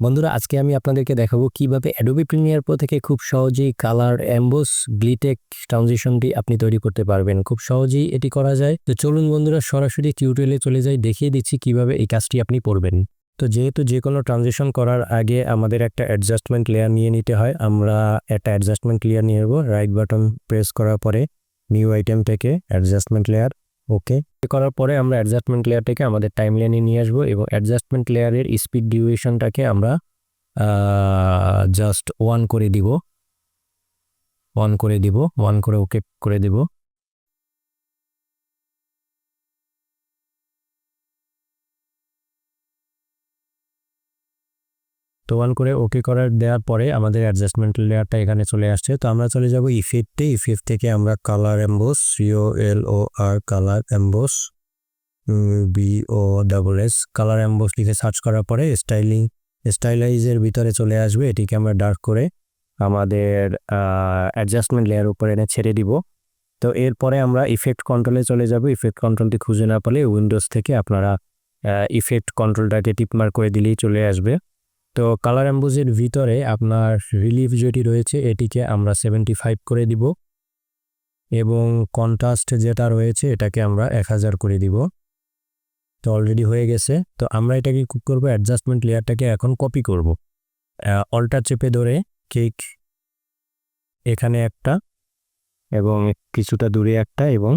বন্ধুরা, আজকে আমি আপনাদেরকে দেখাবো কীভাবে অ্যাডোবি প্রিমিয়ার প্রো থেকে খুব সহজেই কালার অ্যাম্বোস গ্লিটেক ট্রানজিশনটি আপনি তৈরি করতে পারবেন। খুব সহজেই এটি করা যায়। তো চলুন বন্ধুরা, সরাসরি টিউটোরিয়ালে চলে যাই, দেখিয়ে দিচ্ছি কীভাবে এই কাজটি আপনি করবেন। তো যেহেতু যে কোনো ট্রানজেকশন করার আগে আমাদের একটা অ্যাডজাস্টমেন্ট লেয়ার নিয়ে নিতে হয়, আমরা একটা অ্যাডজাস্টমেন্ট লেয়ার নিয়ে নেব। রাইট বাটন প্রেস করার পরে নিউ আইটেম থেকে অ্যাডজাস্টমেন্ট লেয়ার ওকে করার পরে আমরা অ্যাডজাস্টমেন্ট লেয়ারটাকে আমাদের টাইম লাইনে নিয়ে আসব এবং অ্যাডজাস্টমেন্ট লেয়ারের স্পিড ডিউরেশনটাকে আমরা জাস্ট ওয়ান করে দিব। ওয়ান করে দিব ওয়ান করে ওকে করে দিব। তো ওয়ান করে ওকে করার দেওয়ার পরে আমাদের অ্যাডজাস্টমেন্ট লেয়ারটা এখানে চলে আসছে। তো আমরা চলে যাব ইফেক্টে ইফেক্ট থেকে আমরা colour emboss CO L O R colour emboss B O double S colour emboss লিখে সার্চ করার পরে স্টাইলিং স্টাইলাইজের ভিতরে চলে আসবে। এটিকে আমরা ডার্ক করে আমাদের অ্যাডজাস্টমেন্ট লেয়ার উপরে এনে ছেড়ে দিব। তো এরপরে আমরা ইফেক্ট কন্ট্রোলে চলে যাব। ইফেক্ট কন্ট্রোলটি খুঁজে না পেলে উইন্ডোজ থেকে আপনারা ইফেক্ট কন্ট্রোলটাকে টিপমার করে দিলেই চলে আসবে। তো কালার অ্যাম্বুজের ভিতরে আপনার রিলিফ যেটি রয়েছে, এটিকে আমরা সেভেন্টি ফাইভ করে দিব। এবং কন্ট্রাস্ট যেটা রয়েছে, এটাকে আমরা এক হাজার করে দিব। তো অলরেডি হয়ে গেছে। তো আমরা এটাকে কুক করব অ্যাডজাস্টমেন্ট লেয়ারটাকে এখন কপি করব। অল্টার চেপে ধরে কেক এখানে একটা এবং কিছুটা দূরে একটা এবং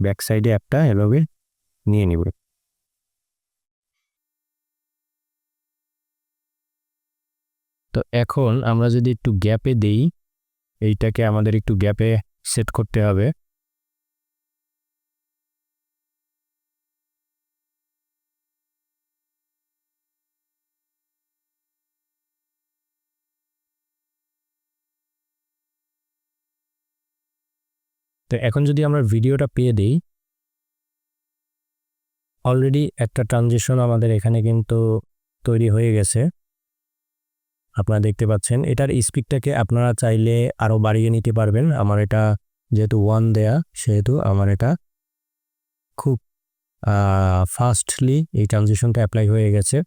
ব্যাক সাইডে একটা এভাবে নিয়ে নিব। তো এখন আমরা যদি একটু গ্যাপে দেই, এইটাকে আমাদের একটু গ্যাপে সেট করতে হবে। তো এখন যদি আমরা ভিডিওটা পেয়ে দিই অলরেডি একটা ট্রানজেকশন আমাদের এখানে কিন্তু তৈরি হয়ে গেছে। আপনারা দেখতে পাচ্ছেন, এটার স্পিডটাকে আপনারা চাইলে আরও বাড়িয়ে নিতে পারবেন। আমার এটা যেহেতু ওয়ান দেয়া, সেহেতু আমার এটা খুব ফাস্টলি এই ট্রানজিশনটা অ্যাপ্লাই হয়ে গেছে।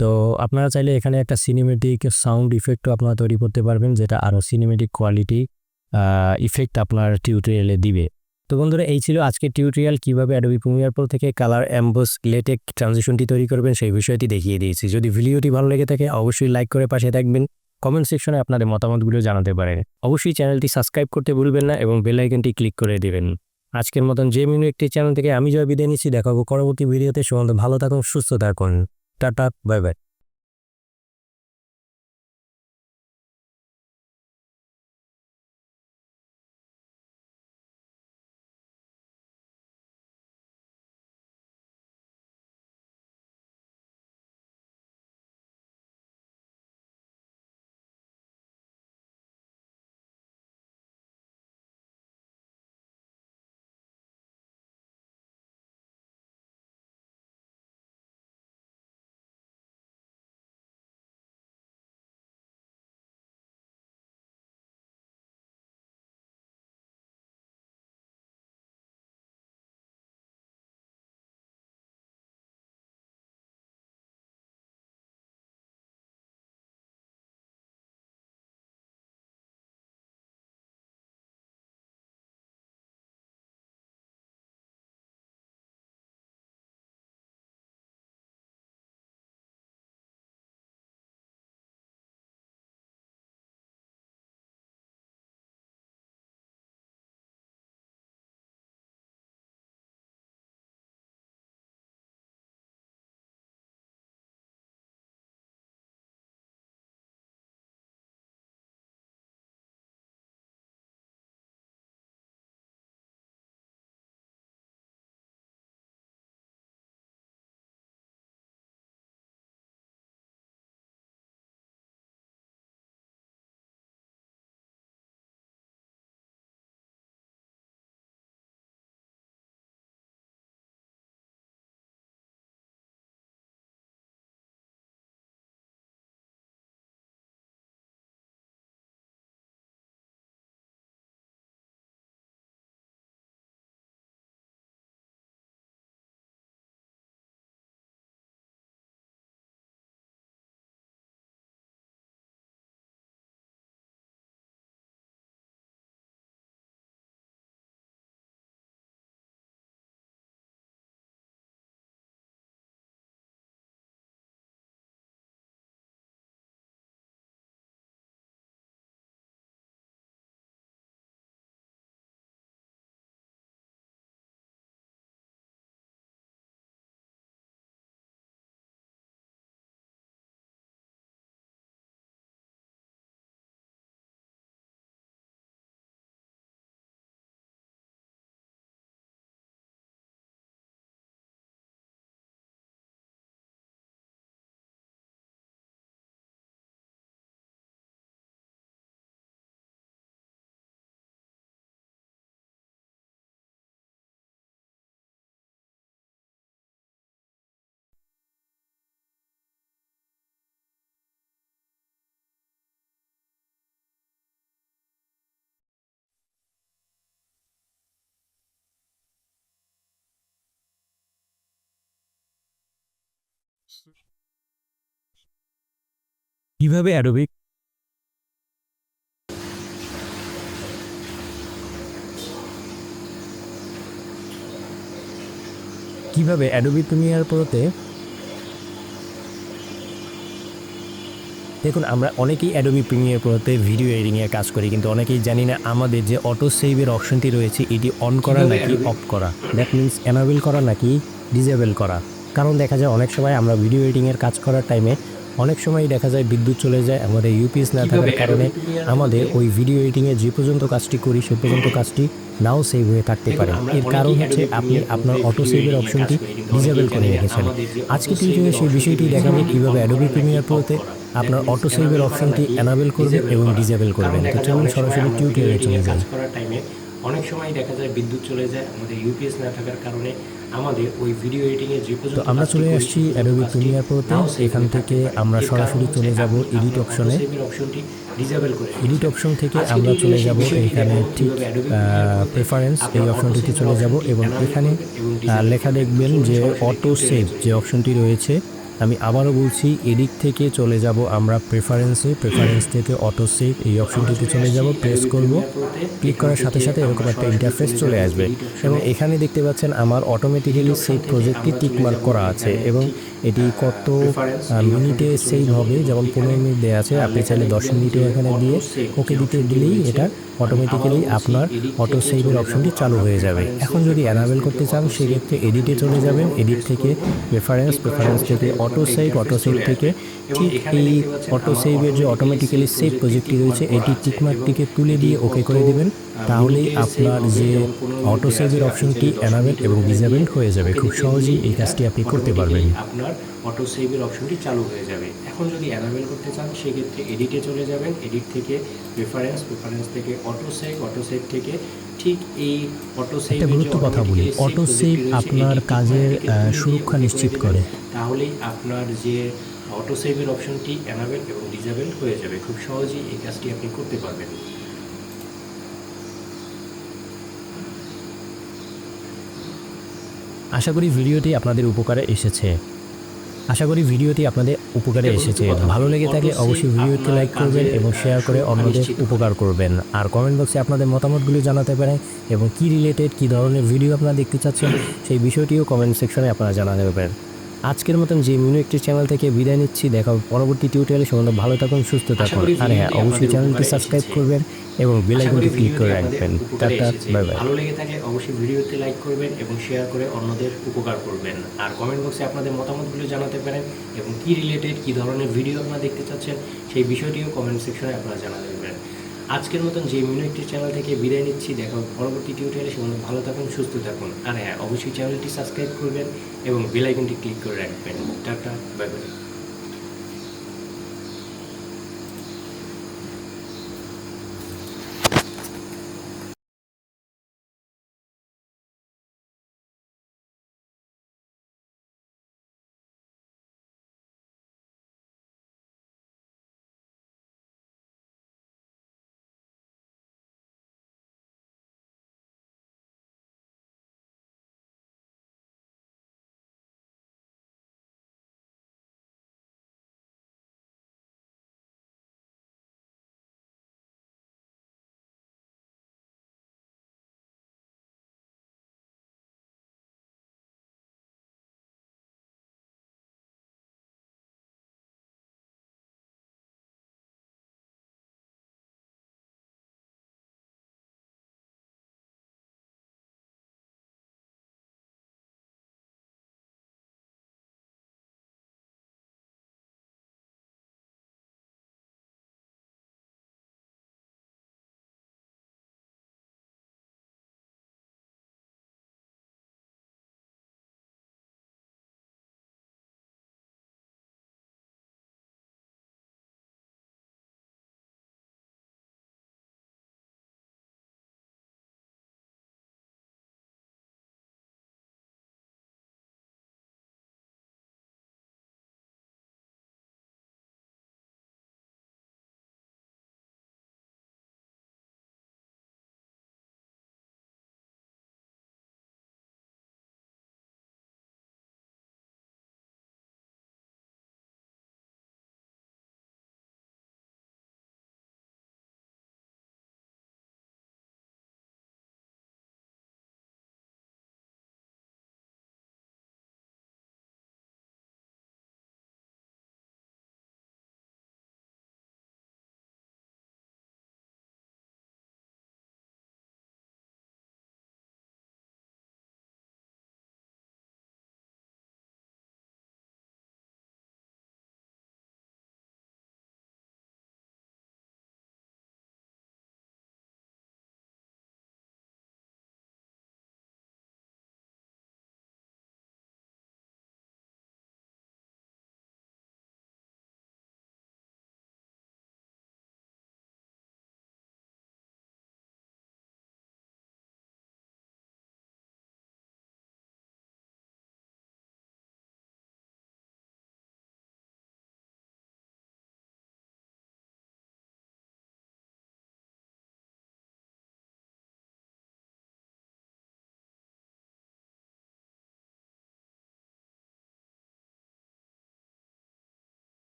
তো আপনারা চাইলে এখানে একটা সিনেমেটিক সাউন্ড ইফেক্টও আপনারা তৈরি করতে পারবেন, যেটা আরও সিনেমেটিক কোয়ালিটি ইফেক্ট আপনার টিউটোরিয়ালে দিবে। তো বন্ধুরা, এই ছিল আজকের টিউটোরিয়াল কীভাবে অ্যাডোবি প্রিমিয়ার প্রো থেকে কালার অ্যাম্বোস লেটেক ট্রানজিশনটি তৈরি করবেন, সেই বিষয়টি দেখিয়ে দিয়েছি। যদি ভিডিওটি ভালো লেগে থাকে, অবশ্যই লাইক করে পাশে থাকবেন। কমেন্ট সেকশনে আপনাদের মতামতগুলো জানাতে পারেন। অবশ্যই চ্যানেলটি সাবস্ক্রাইব করতে ভুলবেন না এবং বেল আইকনটি ক্লিক করে দেবেন। আজকের মতন যে মিনু একটি চ্যানেল থেকে আমি জয় বিদায় নিচ্ছি দেখাবো পরবর্তী ভিডিওতে সে ভালো থাকুন, সুস্থ থাকুন। টাটা বাই বাই কীভাবে অ্যাডোবি কীভাবে অ্যাডোবি প্রিমিয়ার প্রোতে? দেখুন আমরা অনেকেই অ্যাডোবি প্রিমিয়ার প্রোতে ভিডিও এডিটিংয়ে কাজ করি কিন্তু অনেকেই জানি না আমাদের যে অটো সেভের অপশনটি রয়েছে এটি অন করা নাকি অফ করা? দ্যাট মিন্স এনাবেল করা নাকি ডিজেবল করা? কারণ দেখা যায় অনেক সময় আমরা ভিডিও এডিটিংয়ের কাজ করার টাইমে অনেক সময় দেখা যায় বিদ্যুৎ চলে যায় আমাদের ইউপিএস না থাকার কারণে আমাদের ওই ভিডিও এডিটিংয়ে যে পর্যন্ত কাজটি করি সে পর্যন্ত কাজটি নাও সেভ হয়ে থাকতে পারে। এর কারণ হচ্ছে আপনি আপনার অটো সেভের অপশনটি ডিজেবল করে রেখেছেন। আজকে টিউটোরিয়ালে সেই বিষয়টি দেখাবো কীভাবে অ্যাডোবি প্রিমিয়ার প্রোতে আপনার অটো সেভের অপশনটি অ্যানাবেল করবে এবং ডিজেবল করবেন। তো চলুন সরাসরি টিউটোরিয়ালে চলে টাইমে অনেক সময় দেখা যায় বিদ্যুৎ চলে যায় আমাদের ইউপিএস না থাকার কারণে আমাদের ওই ভিডিও এডিটিং এর যে তো পর্যন্ত আমরা চলে আসছি অ্যাডোবি প্রিমিয়ার প্রোতে এখান থেকে আমরা সরাসরি চলে যাব এডিট অপশনে অপশনটি ডিসেবল করে এডিট অপশন থেকে আমরা চলে যাব এখানে ঠিক প্রেফারেন্স এই অপশনটিতে চলে যাব এবং এখানে লেখা দেখবেন যে অটো সেভ যে অপশনটি রয়েছে আমি আবারও বলছি, এদিক থেকে চলে যাব আমরা প্রেফারেন্সে প্রেফারেন্স থেকে অটো সেভ এই অপশনটিতে চলে যাব প্রেস করব ক্লিক করার সাথে সাথে এরকম একটা ইন্টারফেস চলে আসবে। এবং এখানে দেখতে পাচ্ছেন আমার অটোমেটিক্যালি সেভ প্রজেক্টটি টিকমার্ক করা আছে এবং এটি কত মিনিটে সেভ হবে? যেমন পনেরো মিনিট দেওয়া আছে, আপনি চাইলে দশ মিনিটে এখানে দিয়ে ওকে দিতে দিলেই এটা অটোমেটিক্যালি আপনার অটো সেভের অপশনটি চালু হয়ে যাবে। এখন যদি অ্যানাবেল করতে চান সেক্ষেত্রে এডিটে চলে যাবেন। এডিট থেকে রেফারেন্স প্রেফারেন্স থেকে অটো সেভ অটো সেভ থেকে ঠিক এই অটো সেভের যে অটোমেটিক্যালি সেভ প্রজেক্টটি রয়েছে এটি টিকমার্কটিকে তুলে দিয়ে ওকে করে দেবেন। তাহলেই আপনার যে অটো সেভের অপশনটি অ্যানাবেল এবং ডিজেবল হয়ে যাবে। খুব সহজেই এই কাজটি আপনি করতে পারবেন। আপনার অটো সেভের অপশনটি চালু হয়ে যাবে। এখন যদি অ্যানাবেল করতে চান সেক্ষেত্রে এডিটে চলে যাবেন। এডিট থেকে প্রেফারেন্স প্রেফারেন্স থেকে অটো সেভ অটো সেভ থেকে ঠিক এই একটা গুরুত্ব কথা বলি অটো সেভ আপনার কাজের সুরক্ষা নিশ্চিত করে। তাহলেই আপনার যে অটো সেভের অপশনটি অ্যানাবেল এবং ডিজেবল হয়ে যাবে। খুব সহজেই এই কাজটি আপনি করতে পারবেন। আশা করি ভিডিওটি আপনাদের উপকারে এসেছে। আশা করি ভিডিওটি আপনাদের উপকারে এসেছে। ভালো লেগে থাকলে অবশ্যই ভিডিওটি লাইক করবেন এবং শেয়ার করে অন্যদের উপকার করবেন। আর কমেন্ট বক্সে আপনাদের মতামতগুলি জানাতে পারেন এবং কি রিলেটেড কি ধরনের ভিডিও আপনারা দেখতে চাচ্ছেন সেই বিষয়টিও কমেন্ট সেকশনে আপনারা জানাতে পারেন। আজকের মতন যে মিনু একটি চ্যানেল থেকে বিদায় নিচ্ছি। দেখা হবে পরবর্তী টিউটোরিয়ালে সম্বন্ধে ভালো থাকুন সুস্থ থাকুন। আর হ্যাঁ অবশ্যই চ্যানেলটি সাবস্ক্রাইব করবেন এবং বেল আইকনটি ক্লিক করে রাখবেন। টাটা বাই বাই ভালো লেগে থাকলে অবশ্যই ভিডিওতে লাইক করবেন এবং শেয়ার করে অন্যদের উপকার করবেন। আর কমেন্ট বক্সে আপনাদের মতামতগুলো জানাতে পারেন এবং কি রিলেটেড কি ধরনের ভিডিও আপনারা দেখতে চাচ্ছেন সেই বিষয়টিও কমেন্ট সেকশনে আপনারা জানাতে পারেন। আজকের মতন যে মিনু একটি চ্যানেল থেকে বিদায় নিচ্ছি, দেখা পরবর্তী টিউটোরিয়ালে সেগুলো ভালো থাকুন, সুস্থ থাকুন। আর হ্যাঁ অবশ্যই চ্যানেলটি সাবস্ক্রাইব করবেন এবং বেলাইকনটি ক্লিক করে রাখবেন। Tata bye by